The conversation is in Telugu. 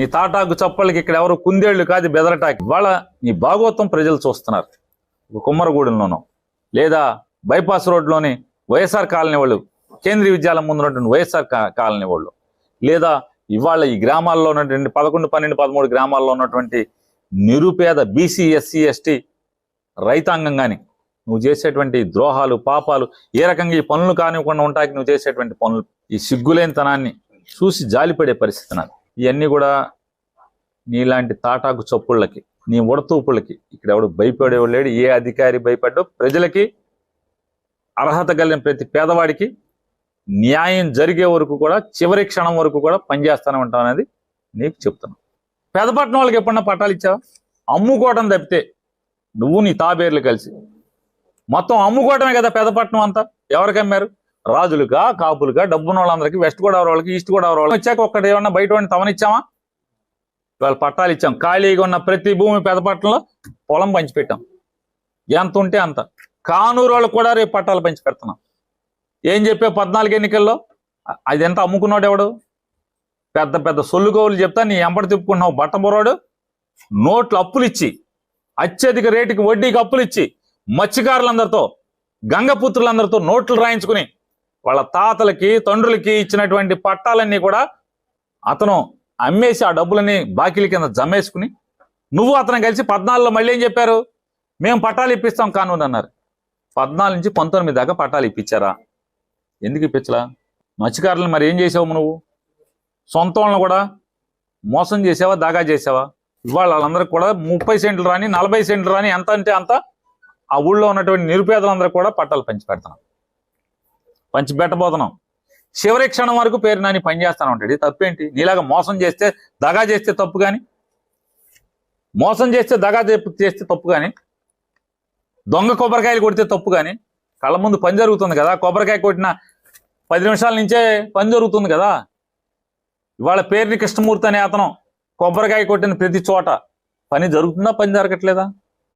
నీ తాటాకు చప్పలకి ఇక్కడ ఎవరు కుందేళ్ళు కాదు బెదరటాకి. ఇవాళ నీ భాగవతం ప్రజలు చూస్తున్నారు. కుమ్మరగూడెంలోనో లేదా బైపాస్ రోడ్లోని వైఎస్ఆర్ కాలనీ వాళ్ళు కేంద్రీయ విద్యాలయం ముందు ఉన్నటువంటి వైఎస్ఆర్ కాలనీ వాళ్ళు లేదా ఇవాళ ఈ గ్రామాల్లో ఉన్నటువంటి పదకొండు పన్నెండు పదమూడు గ్రామాల్లో ఉన్నటువంటి నిరుపేద బీసీ ఎస్సీ ఎస్టీ రైతాంగం కానీ నువ్వు చేసేటువంటి ద్రోహాలు పాపాలు ఏ రకంగా ఈ పనులు కానివ్వకుండా ఉంటాకి నువ్వు చేసేటువంటి పనులు ఈ సిగ్గులేనితనాన్ని చూసి జాలిపడే పరిస్థితి నాది. ఇవన్నీ కూడా నీలాంటి తాటాకు చప్పుళ్ళకి నీ ఉడతూపులకి. ఇక్కడ ఎవడు భయపడేవాడు లేడు ఏ అధికారి భయపడ్డో ప్రజలకి అర్హత కలిగిన ప్రతి పేదవాడికి న్యాయం జరిగే వరకు కూడా చివరి క్షణం వరకు కూడా పనిచేస్తానే ఉంటాం అనేది నీకు చెప్తున్నా. పెదపట్నం వాళ్ళకి ఎప్పుడన్నా పట్టాలు ఇచ్చావా? అమ్ముకోవడం తప్పితే నువ్వు నీ తాబేర్లు కలిసి. మొత్తం అమ్ముకోవటమే కదా పెదపట్నం అంతా. ఎవరికి అమ్మారు? రాజులుగా కాపులుగా డబ్బున్న వాళ్ళందరికీ వెస్ట్ గోదావరి వాళ్ళకి ఈస్ట్ గోదావరి వాళ్ళకి వచ్చాక ఒక్కటి ఏమన్నా బయట వాడిని తవనిచ్చామా ఇవాళ పట్టాలు ఇచ్చాం. ఖాళీగా ఉన్న ప్రతి భూమి పెదపట్నంలో పొలం పంచిపెట్టాం. ఎంత ఉంటే అంత. కానూరు వాళ్ళు కూడా రేపు పట్టాలు పంచి పెడుతున్నాం ఏం చెప్పే పద్నాలుగు ఎన్నికల్లో? అది ఎంత అమ్ముకున్నాడు ఎవడు? పెద్ద పెద్ద సొల్లుగోవులు చెప్తా నీ ఎంబడి తిప్పుకున్నావు బట్టబొరాడు నోట్లు అప్పులు ఇచ్చి అత్యధిక రేటుకి వడ్డీకి అప్పులు ఇచ్చి మత్స్యకారులందరితో గంగపుత్రులందరితో నోట్లు రాయించుకుని వాళ్ళ తాతలకి తండ్రులకి ఇచ్చినటువంటి పట్టాలన్నీ కూడా అతను అమ్మేసి ఆ డబ్బులని బాకీల కింద జమేసుకుని నువ్వు అతను కలిసి పద్నాలుగులో మళ్ళీ ఏం చెప్పారు? మేము పట్టాలు ఇప్పిస్తాం కానూన్ అన్నారు. పద్నాలుగు నుంచి పంతొమ్మిది దాకా పట్టాలు ఇప్పించారా? ఎందుకు ఇప్పించలా? మత్స్యకారులను మరి ఏం చేసావు నువ్వు? సొంత వాళ్ళని కూడా మోసం చేసావా? దాగా చేసావా? ఇవాళ వాళ్ళందరికీ కూడా ముప్పై సెంట్లు రాని నలభై సెంట్లు రాని ఎంత అంటే అంత ఆ ఊళ్ళో ఉన్నటువంటి నిరుపేదలందరూ కూడా పట్టాలు పంచి పెడతాం పంచిపెట్టబోతున్నాం చివరి క్షణం వరకు పేరు నాని పని చేస్తాను ఉంటాడు. తప్పేంటి? నీలాగా మోసం చేస్తే దగా చేస్తే తప్పు కానీ మోసం చేస్తే దగా చేస్తే తప్పు కానీ దొంగ కొబ్బరికాయలు కొడితే తప్పు కానీ కళ్ళ ముందు పని జరుగుతుంది కదా. కొబ్బరికాయ కొట్టిన పది నిమిషాల నుంచే పని జరుగుతుంది కదా. ఇవాళ పేరుని కృష్ణమూర్తి అనే అతను కొబ్బరికాయ కొట్టిన ప్రతి చోట పని జరుగుతుందా పని జరగట్లేదా?